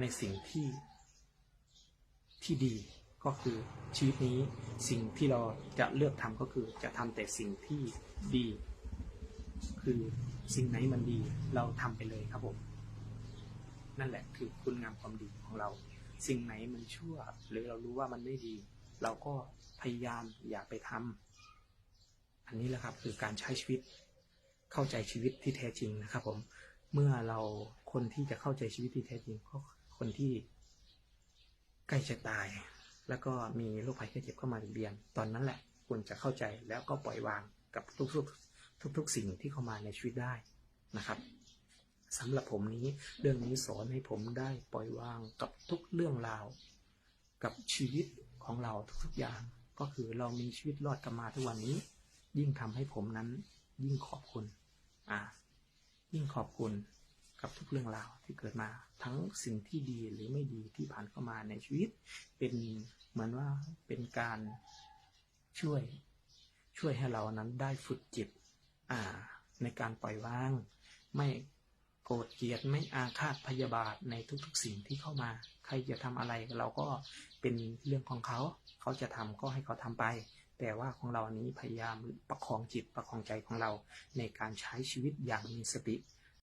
ในสิ่งที่ที่ดีก็คือชีวิตนี้สิ่งที่เราจะเลือกทำก็คือจะทำแต่สิ่งที่ดี คือสิ่งไหนมันดี เราทำไปเลยครับผมนั่นแหละคือคุณงามความดีของเรา สิ่งไหนมันชั่ว หรือเรารู้ว่ามันไม่ดี เราก็พยายามอย่าไปทำอันนี้แหละครับคือการใช้ชีวิตเข้าใจชีวิตที่แท้จริงนะครับผมเมื่อเราคนที่จะเข้าใจชีวิตที่แท้จริงก็ คนที่ใกล้จะตาย แล้วก็มีโรคภัยแค่เจ็บเข้ามาเบียน ตอนนั้นแหละคุณจะเข้าใจแล้วก็ปล่อยวางกับทุกๆทุก ๆ สิ่งที่เข้ามาในชีวิตได้นะครับสำหรับผมนี้เรื่องนี้สอนให้ผมได้ปล่อยวางกับทุกเรื่องราว กับชีวิตของเราทุกๆอย่าง ก็คือเรามีชีวิตรอดกันมาทุกวันนี้ ยิ่งทำให้ผมนั้นยิ่งขอบคุณ อ่า ยิ่งขอบคุณ กับทุกเรื่องราวที่เกิดมาทั้งสิ่งที่ดีหรือไม่ดีที่ผ่านเข้ามาในชีวิต เป็นเหมือนว่าเป็นการช่วยช่วยให้เรานั้นได้ฝึกจิตอ่า ในการปล่อยวาง ไม่โกรธเกลียดไม่อาฆาตพยาบาทในทุกๆสิ่งที่เข้ามา ใครจะทำอะไรเราก็เป็นเรื่องของเขา เขาจะทำก็ให้เขาทำไป แต่ว่าของเรานี้พยายามประคองจิตประคองใจของเราในการใช้ชีวิตอย่างมีสติ